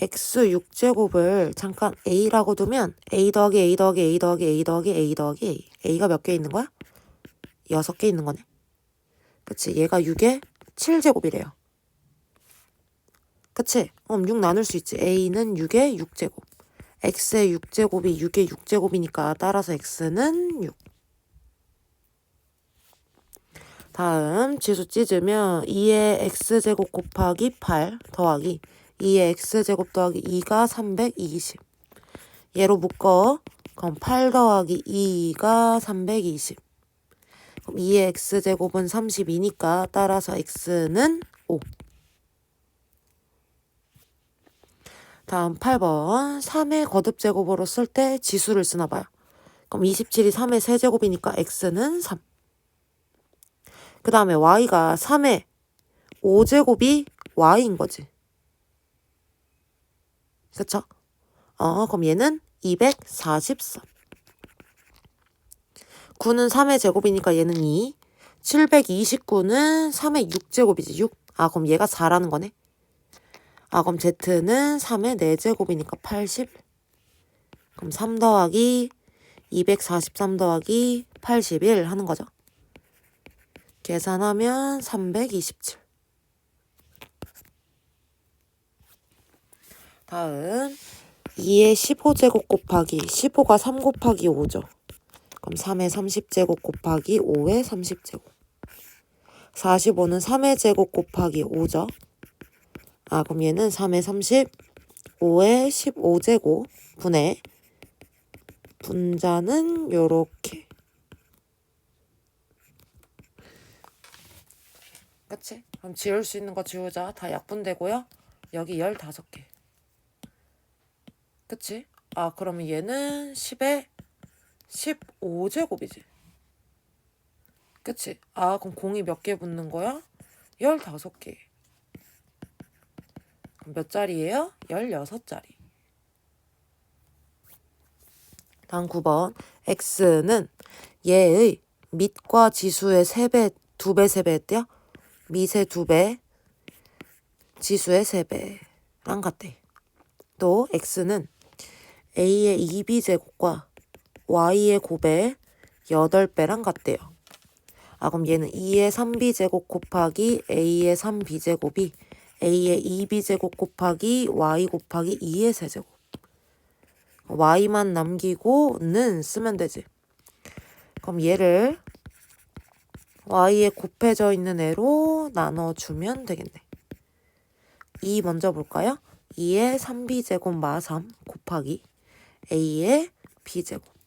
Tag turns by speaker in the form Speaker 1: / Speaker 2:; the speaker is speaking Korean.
Speaker 1: x 6제곱을 잠깐 a라고 두면 a 더하기 a 더하기 a 더하기 a 더하기 a 더하기 a a가 몇 개 있는 거야? 6개 있는 거네. 그치? 얘가 6에 7제곱이래요. 그치? 그럼 6 나눌 수 있지. a는 6에 6제곱. x의 6제곱이 6의 6제곱이니까 따라서 x는 6. 다음 지수 찢으면 2의 x제곱 곱하기 8 더하기 2의 x제곱 더하기 2가 320. 얘로 묶어. 그럼 8 더하기 2가 320. 그럼 2의 x제곱은 32니까 따라서 x는 5. 다음 8번 3의 거듭제곱으로 쓸 때 지수를 쓰나 봐요. 그럼 27이 3의 세제곱이니까 x는 3. 그 다음에 y가 3의 5제곱이 y인 거지. 그쵸? 어, 그럼 얘는 243. 9는 3의 제곱이니까 얘는 2. 729는 3의 6제곱이지, 6. 아, 그럼 얘가 4라는 거네. 아, 그럼 Z는 3의 4제곱이니까 80. 그럼 3 더하기 243 더하기 81 하는 거죠. 계산하면 327. 다음 2의 15제곱 곱하기 15가 3 곱하기 5죠. 그럼 3의 30제곱 곱하기 5의 30제곱. 45는 3의 제곱 곱하기 5죠. 아 그럼 얘는 3의 30, 5의 15제곱 분의 분자는 요렇게. 그치? 그럼 지울 수 있는 거 지우자. 다 약분되고요. 여기 15개. 그치? 아, 그러면 얘는 10에 15제곱이지. 그치? 아, 그럼 공이 몇 개 붙는 거야? 15개. 그럼 몇 자리예요? 16자리. 다음 9번. x는 얘의 밑과 지수의 3배, 2배, 3배 했대요? 밑의 2배, 지수의 3배랑 같대. 또 x는 a의 2b제곱과 y의 곱의 8배랑 같대요. 아 그럼 얘는 2의 3b제곱 곱하기 a의 3b제곱이 a의 2b제곱 곱하기 y 곱하기 2의 세제곱. y만 남기고 는 쓰면 되지. 그럼 얘를 y에 곱해져 있는 애로 나눠주면 되겠네. 2 먼저 볼까요? 2의 3b제곱 마 3 곱하기 a의 b제곱.